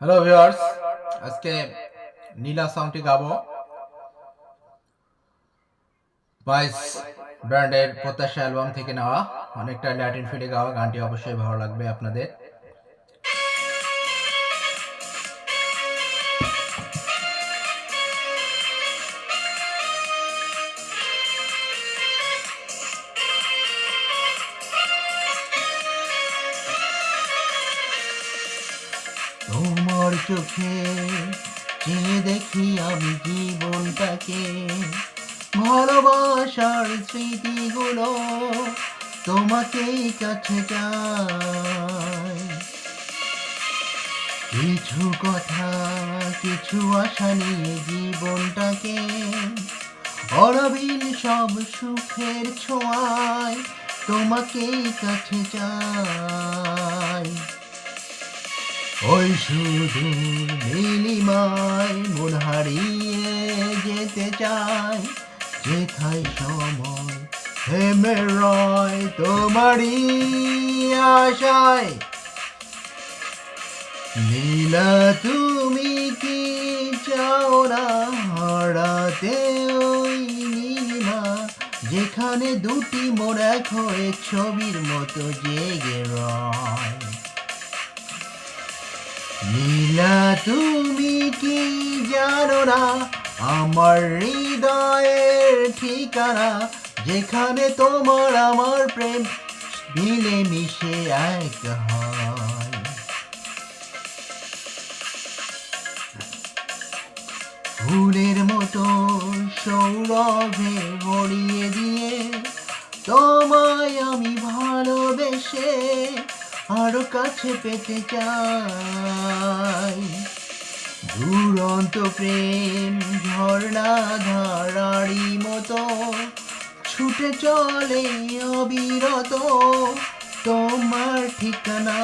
Hello viewers আজকে নীলা সংটি গাবো। বাইস ব্র্যান্ডের প্রত্যাশা অ্যালবাম থেকে নেওয়া। অনেকটা ল্যাটিন ফিডে গাওয়া গানটি অবশ্যই ভালো লাগবে আপনাদের। তোমার চোখে চেয়ে দেখি আমি জীবনটাকে। ভালোবাসার স্মৃতিগুলো তোমাকেই কাছে চাই। কিছু কথা, কিছু আশা নিয়ে জীবনটাকে অরবিন সব সুখের ছোঁয়ায় তোমাকেই কাছে চাই। ওই শুধু নীলিমায় মন হারিয়ে যেতে চাই। যেথায় সময় থেমে রয় তোমারই আশায়। নীলা, তুমি কি চাও না হারাতে ওই নীলিমা? যেখানে দুটি মোর এক ছবির মতো জেগে রয়। নীলা তুমি কি জানো না? আমার হৃদয়ের ঠিকানা, যেখানে তোমার আমার প্রেম মিলে মিশে এক হয়। ফুলের মতো সৌরভে ভরিয়ে দিয়ে তোমায় আমি ভালোবেসে আরও কাছে পেতে চাই। দুরন্ত প্রেম ঝর্ণা ধারারি মতো, ছুটে চলে অবিরত, তোমার ঠিকানা।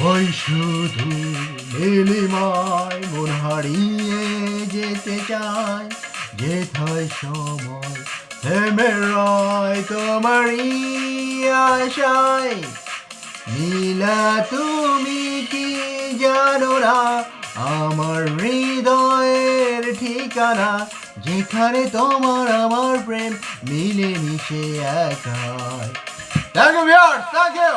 ওই শুধু নীলিমায় মন হারিয়ে যেতে চায়, যেথায় সময় থেমে রয় তোমারই আশায়, নীলা তুমি কি জানো না আমার হৃদয়ের ঠিকানা, যেখানে তোমার আমার প্রেম মিলে মিশে এক হয় থ্যাংক ইউ থ্যাংক ইউ